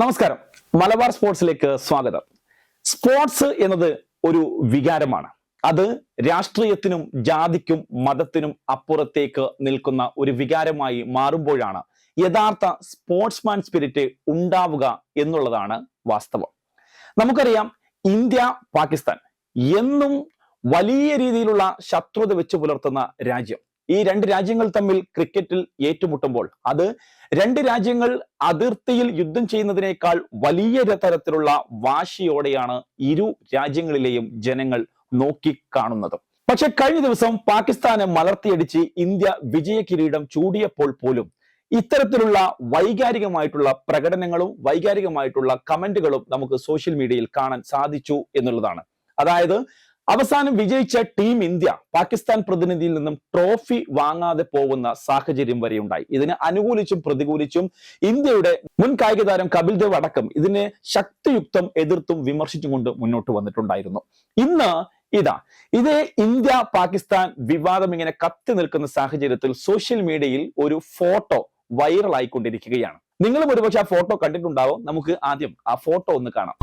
നമസ്കാരം. മലബാർ സ്പോർട്സിലേക്ക് സ്വാഗതം. സ്പോർട്സ് എന്നത് ഒരു വികാരമാണ്. അത് രാഷ്ട്രീയത്തിനും ജാതിക്കും മതത്തിനും അപ്പുറത്തേക്ക് നിൽക്കുന്ന ഒരു വികാരമായി മാറുമ്പോഴാണ് യഥാർത്ഥ സ്പോർട്സ്മാൻ സ്പിരിറ്റ് ഉണ്ടാവുക എന്നുള്ളതാണ് വാസ്തവം. നമുക്കറിയാം ഇന്ത്യ പാകിസ്ഥാൻ എന്നും വലിയ രീതിയിലുള്ള ശത്രുത വെച്ച് പുലർത്തുന്ന രാജ്യം. ഈ രണ്ട് രാജ്യങ്ങൾ തമ്മിൽ ക്രിക്കറ്റിൽ ഏറ്റുമുട്ടുമ്പോൾ അത് രണ്ട് രാജ്യങ്ങൾ അതിർത്തിയിൽ യുദ്ധം ചെയ്യുന്നതിനേക്കാൾ വലിയ തരത്തിലുള്ള വാശിയോടെയാണ് ഇരു രാജ്യങ്ങളിലെയും ജനങ്ങൾ നോക്കിക്കാണുന്നത് പക്ഷെ കഴിഞ്ഞ ദിവസം പാകിസ്ഥാനെ മലർത്തിയടിച്ച് ഇന്ത്യ വിജയ കിരീടം ചൂടിയപ്പോൾ പോലും ഇത്തരത്തിലുള്ള വൈകാരികമായിട്ടുള്ള പ്രകടനങ്ങളും വൈകാരികമായിട്ടുള്ള കമന്റുകളും നമുക്ക് സോഷ്യൽ മീഡിയയിൽ കാണാൻ സാധിച്ചു എന്നുള്ളതാണ്. അതായത് അവസാനം വിജയിച്ച ടീം ഇന്ത്യ പാകിസ്ഥാൻ പ്രതിനിധിയിൽ നിന്നും ട്രോഫി വാങ്ങാതെ പോകുന്ന സാഹചര്യം വരെ ഉണ്ടായി. ഇതിനെ അനുകൂലിച്ചും പ്രതികൂലിച്ചും ഇന്ത്യയുടെ മുൻ കായിക താരം കപിൽ ദേവ് അടക്കം ഇതിനെ ശക്തിയുക്തം എതിർത്തും വിമർശിച്ചും കൊണ്ട് മുന്നോട്ട് വന്നിട്ടുണ്ടായിരുന്നു. ഇന്ന് ഇതാ ഇതേ ഇന്ത്യ പാകിസ്ഥാൻ വിവാദം ഇങ്ങനെ കത്തി നിൽക്കുന്ന സാഹചര്യത്തിൽ സോഷ്യൽ മീഡിയയിൽ ഒരു ഫോട്ടോ വൈറൽ ആയിക്കൊണ്ടിരിക്കുകയാണ്. നിങ്ങളും ഒരുപക്ഷെ ആ ഫോട്ടോ കണ്ടിട്ടുണ്ടാവും. നമുക്ക് ആദ്യം ആ ഫോട്ടോ ഒന്ന് കാണാം.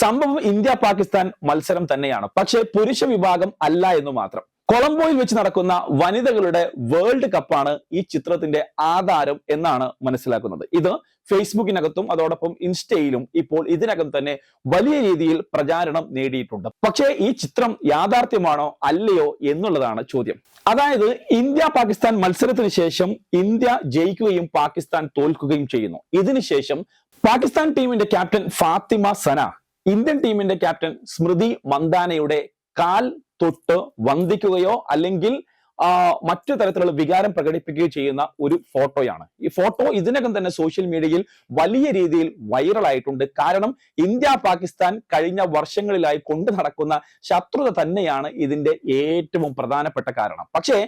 സംഭവം ഇന്ത്യ പാകിസ്ഥാൻ മത്സരം തന്നെയാണ്. പക്ഷേ പുരുഷ വിഭാഗം അല്ല എന്ന് മാത്രം. കൊളംബോയിൽ വെച്ച് നടക്കുന്ന വനിതകളുടെ വേൾഡ് കപ്പാണ് ഈ ചിത്രത്തിന്റെ ആധാരം എന്നാണ് മനസ്സിലാക്കുന്നത്. ഇത് ഫേസ്ബുക്കിനകത്തും അതോടൊപ്പം ഇൻസ്റ്റയിലും ഇപ്പോൾ ഇതിനകം തന്നെ വലിയ രീതിയിൽ പ്രചാരണം നേടിയിട്ടുണ്ട്. പക്ഷേ ഈ ചിത്രം യാഥാർത്ഥ്യമാണോ അല്ലയോ എന്നുള്ളതാണ് ചോദ്യം. അതായത് ഇന്ത്യ പാകിസ്ഥാൻ മത്സരത്തിന് ശേഷം ഇന്ത്യ ജയിക്കുകയും പാകിസ്ഥാൻ തോൽക്കുകയും ചെയ്യുന്നു. ഇതിനുശേഷം പാകിസ്ഥാൻ ടീമിന്റെ ക്യാപ്റ്റൻ ഫാത്തിമ സന ഇന്ത്യൻ ടീമിന്റെ ക്യാപ്റ്റൻ സ്മൃതി മന്ദാനയുടെ കാൽ തൊട്ട് വന്ദിക്കുകയോ അല്ലെങ്കിൽ മറ്റു തരത്തിലുള്ള വികാരം പ്രകടിപ്പിക്കുകയോ ചെയ്യുന്ന ഒരു ഫോട്ടോയാണ്. ഈ ഫോട്ടോ ഇതിനകം തന്നെ സോഷ്യൽ മീഡിയയിൽ വലിയ രീതിയിൽ വൈറലായിട്ടുണ്ട്. കാരണം ഇന്ത്യ പാകിസ്ഥാൻ കഴിഞ്ഞ വർഷങ്ങളിലായി കൊണ്ടു നടക്കുന്ന ശത്രുത തന്നെയാണ് ഇതിന്റെ ഏറ്റവും പ്രധാനപ്പെട്ട കാരണം. പക്ഷേ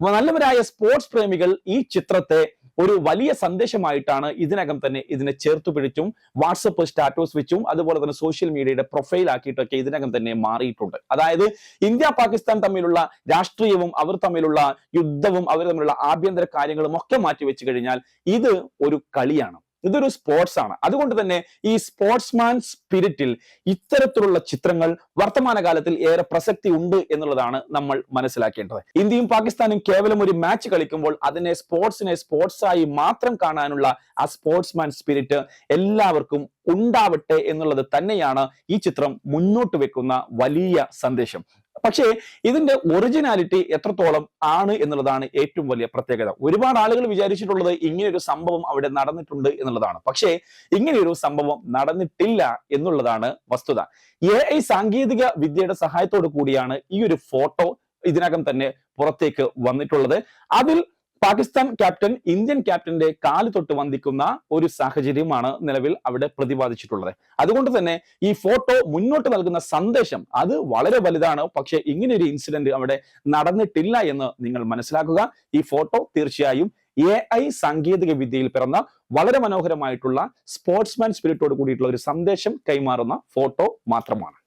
നല്ലവരായ സ്പോർട്സ് പ്രേമികൾ ഈ ചിത്രത്തെ ഒരു വലിയ സന്ദേശമായിട്ടാണ് ഇതിനകം തന്നെ ഇതിനെ ചേർത്ത് പിടിച്ചും വാട്സപ്പ് സ്റ്റാറ്റസ് വെച്ചും അതുപോലെ തന്നെ സോഷ്യൽ മീഡിയയുടെ പ്രൊഫൈൽ ആക്കിയിട്ടൊക്കെ ഇതിനകം തന്നെ മാറിയിട്ടുണ്ട്. അതായത് ഇന്ത്യ പാകിസ്ഥാൻ തമ്മിലുള്ള രാഷ്ട്രീയവും അവർ തമ്മിലുള്ള യുദ്ധവും അവർ തമ്മിലുള്ള ആഭ്യന്തര കാര്യങ്ങളും ഒക്കെ മാറ്റി വെച്ച് കഴിഞ്ഞാൽ ഇത് ഒരു കളിയാണ്. ഇതൊരു സ്പോർട്സ് ആണ്. അതുകൊണ്ട് തന്നെ ഈ സ്പോർട്സ്മാൻ സ്പിരിറ്റിൽ ഇത്തരത്തിലുള്ള ചിത്രങ്ങൾ വർത്തമാനകാലത്തിൽ ഏറെ പ്രസക്തി ഉണ്ട് എന്നുള്ളതാണ് നമ്മൾ മനസ്സിലാക്കേണ്ടത്. ഇന്ത്യയും പാകിസ്ഥാനും കേവലം ഒരു മാച്ച് കളിക്കുമ്പോൾ അതിനെ സ്പോർട്സിനെ സ്പോർട്സായി മാത്രം കാണാനുള്ള ആ സ്പോർട്സ്മാൻ സ്പിരിറ്റ് എല്ലാവർക്കും ഉണ്ടാവട്ടെ എന്നുള്ളത് തന്നെയാണ് ഈ ചിത്രം മുന്നോട്ട് വെക്കുന്ന വലിയ സന്ദേശം. പക്ഷേ ഇതിന്റെ ഒറിജിനാലിറ്റി എത്രത്തോളം ആണ് എന്നുള്ളതാണ് ഏറ്റവും വലിയ പ്രത്യേകത. ഒരുപാട് ആളുകൾ വിചാരിച്ചിട്ടുള്ളത് ഇങ്ങനെയൊരു സംഭവം അവിടെ നടന്നിട്ടുണ്ട് എന്നുള്ളതാണ്. പക്ഷേ ഇങ്ങനെയൊരു സംഭവം നടന്നിട്ടില്ല എന്നുള്ളതാണ് വസ്തുത. എ ഐ സാങ്കേതിക വിദ്യയുടെ സഹായത്തോടു കൂടിയാണ് ഈ ഒരു ഫോട്ടോ ഇതിനകം തന്നെ പുറത്തേക്ക് വന്നിട്ടുള്ളത്. അതിൽ പാകിസ്ഥാൻ ക്യാപ്റ്റൻ ഇന്ത്യൻ ക്യാപ്റ്റന്റെ കാൽ തൊട്ട് വന്ദിക്കുന്ന ഒരു സാഹചര്യമാണ് നിലവിൽ അവിടെ പ്രതിപാദിച്ചിട്ടുള്ളത്. അതുകൊണ്ട് തന്നെ ഈ ഫോട്ടോ മുന്നോട്ട് നൽകുന്ന സന്ദേശം അത് വളരെ വലുതാണ്. പക്ഷേ ഇങ്ങനെ ഒരു ഇൻസിഡന്റ് അവിടെ നടന്നിട്ടില്ല എന്ന് നിങ്ങൾ മനസ്സിലാക്കുക. ഈ ഫോട്ടോ തീർച്ചയായും എ ഐ സാങ്കേതിക വിദ്യയിൽ പിറന്ന വളരെ മനോഹരമായിട്ടുള്ള സ്പോർട്സ്മാൻ സ്പിരിറ്റോട് കൂടിയിട്ടുള്ള ഒരു സന്ദേശം കൈമാറുന്ന ഫോട്ടോ മാത്രമാണ്.